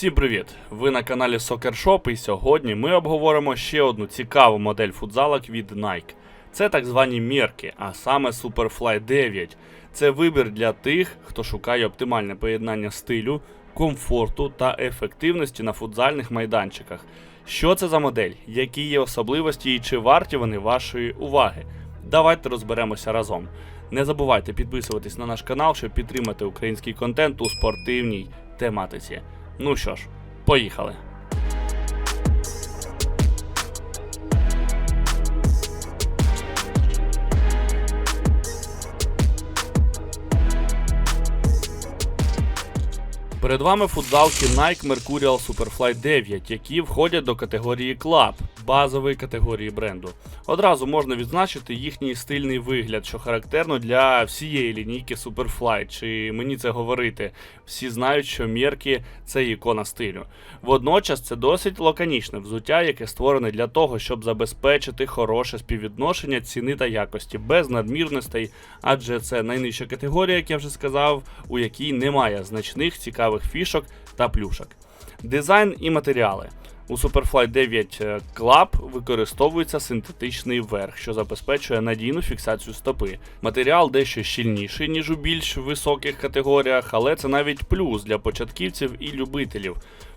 Всім привіт! Ви на каналі Soccer Shop і сьогодні ми обговоримо ще одну цікаву модель футзалок від Nike. Це так звані мірки, а саме Superfly 9. Це вибір для тих, хто шукає оптимальне поєднання стилю, комфорту та ефективності на футзальних майданчиках. Що це за модель, які є особливості і чи варті вони вашої уваги? Давайте розберемося разом. Не забувайте підписуватись на наш канал, щоб підтримати український контент у спортивній тематиці. Ну що ж, поїхали. Перед вами футзалки Nike Mercurial Superfly 9, які входять до категорії Club, базової категорії бренду. Одразу можна відзначити їхній стильний вигляд, що характерно для всієї лінійки Superfly. Чи мені це говорити? Всі знають, що мірки це ікона стилю. Водночас це досить лаконічне взуття, яке створене для того, щоб забезпечити хороше співвідношення ціни та якості без надмірностей, адже це найнижча категорія, як я вже сказав, у якій немає значних цікавих фішок та плюшок. Дизайн і матеріали. У Superfly 9 Club використовується синтетичний верх, що забезпечує надійну фіксацію стопи. Матеріал дещо щільніший, ніж у більш високих категоріях, але це навіть плюс для початківців і любителів.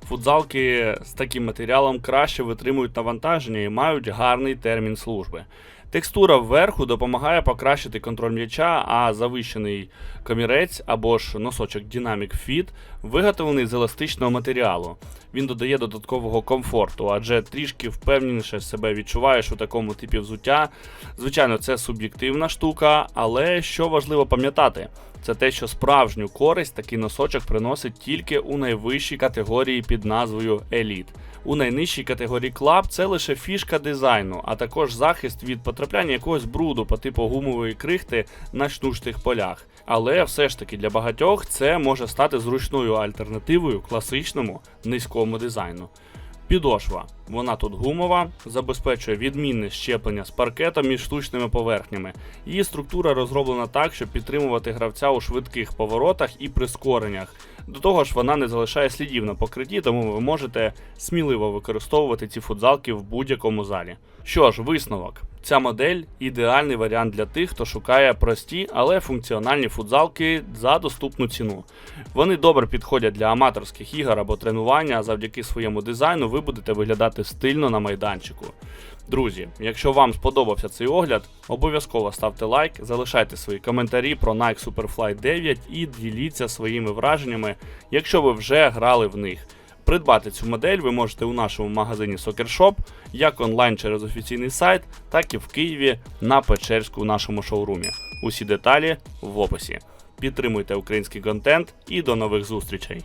Футзалки з таким матеріалом краще витримують навантаження і мають гарний термін служби. Текстура вверху допомагає покращити контроль м'яча, а завищений комірець або ж носочок Dynamic Fit виготовлений з еластичного матеріалу. Він додає додаткового комфорту, адже трішки впевненіше себе відчуваєш у такому типі взуття. Звичайно, це суб'єктивна штука, але що важливо пам'ятати, це те, що справжню користь такий носочок приносить тільки у найвищій категорії під назвою Elite. У найнижчій категорії Club це лише фішка дизайну, а також захист від потрапляння якогось бруду по типу гумової крихти на штучних полях. Але все ж таки для багатьох це може стати зручною альтернативою класичному низькому дизайну. Підошва. Вона тут гумова, забезпечує відмінне щеплення з паркетом між штучними поверхнями. Її структура розроблена так, щоб підтримувати гравця у швидких поворотах і прискореннях. До того ж, вона не залишає слідів на покритті, тому ви можете сміливо використовувати ці футзалки в будь-якому залі. Що ж, висновок. Ця модель ідеальний варіант для тих, хто шукає прості, але функціональні футзалки за доступну ціну. Вони добре підходять для аматорських ігор або тренування, а завдяки своєму дизайну ви будете виглядати стильно на майданчику. Друзі, якщо вам сподобався цей огляд, обов'язково ставте лайк, залишайте свої коментарі про Nike Superfly 9 і діліться своїми враженнями, якщо ви вже грали в них. Придбати цю модель ви можете у нашому магазині Soccer Shop, як онлайн через офіційний сайт, так і в Києві на Печерську у нашому шоурумі. Усі деталі в описі. Підтримуйте український контент і до нових зустрічей!